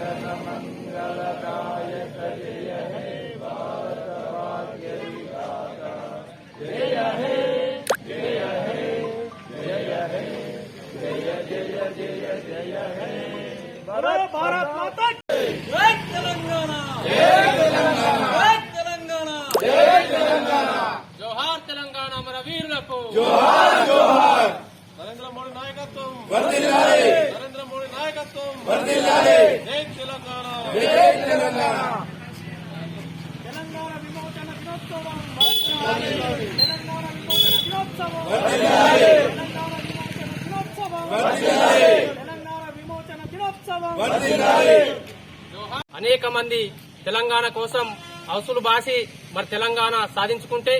जनमङ्गलदायक जय तेलंगाना जय तेलंगाना जय तेलंगाना। जय तेलंगाना। जोहार तेलंगाना మన వీరులకు జోహార్ జోహార్ నరేంద్ర మోడీ నాయకత్వం వర్ధిల్లాలి నాయకత్వం. వర్ధిల్లాలి. జై తెలంగాణ. జై తెలంగాణ. తెలంగాణ విమోచన దినోత్సవం. వర్ధిల్లాలి. తెలంగాణ విమోచన దినోత్సవం. వర్ధిల్లాలి. తెలంగాణ విమోచన దినోత్సవం. వర్ధిల్లాలి. తెలంగాణ విమోచన దినోత్సవం. వర్ధిల్లాలి. అనేక మంది తెలంగాణ కోసం అవసులు బాసి మరి తెలంగాణ సాధించుకుంటే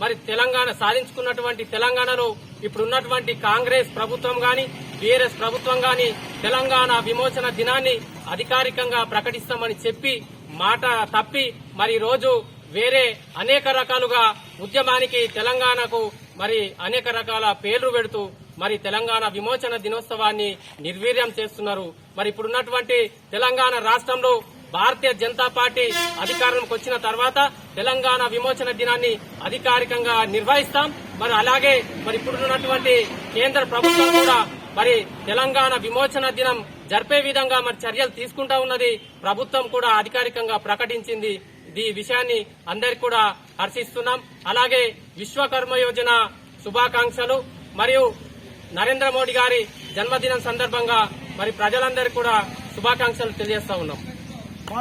మరి తెలంగాణ సాధించుకున్నటువంటి తెలంగాణలో ఇప్పుడున్నటువంటి కాంగ్రెస్ ప్రభుత్వం గాని బీఆర్ఎస్ ప్రభుత్వం గాని తెలంగాణ విమోచన దినాన్ని అధికారికంగా ప్రకటిస్తామని చెప్పి మాట తప్పి మరి రోజు వేరే అనేక రకాలుగా ఉద్యమానికి తెలంగాణకు మరి అనేక రకాల పేర్లు పెడుతూ మరి తెలంగాణ విమోచన దినోత్సవాన్ని నిర్వీర్యం చేస్తున్నారు. మరి ఇప్పుడున్నటువంటి తెలంగాణ రాష్ట్రంలో భారతీయ జనతా పార్టీ అధికారంలోకి వచ్చిన తర్వాత తెలంగాణ విమోచన దినాన్ని అధికారికంగా నిర్వహిస్తాం. మరి అలాగే మరి ఇప్పుడున్నటువంటి కేంద్ర ప్రభుత్వం కూడా మరి తెలంగాణ విమోచన దినం జరిపే విధంగా మరి చర్యలు తీసుకుంటా ఉన్నది ప్రభుత్వం కూడా అధికారికంగా ప్రకటించింది. ఈ విషయాన్ని అందరికి కూడా హర్షిస్తున్నాం. అలాగే విశ్వకర్మ యోజన శుభాకాంక్షలు. మరియు నరేంద్ర మోడీ గారి జన్మదినం సందర్భంగా మరి ప్రజలందరికీ కూడా శుభాకాంక్షలు తెలియజేస్తా ఉన్నాం.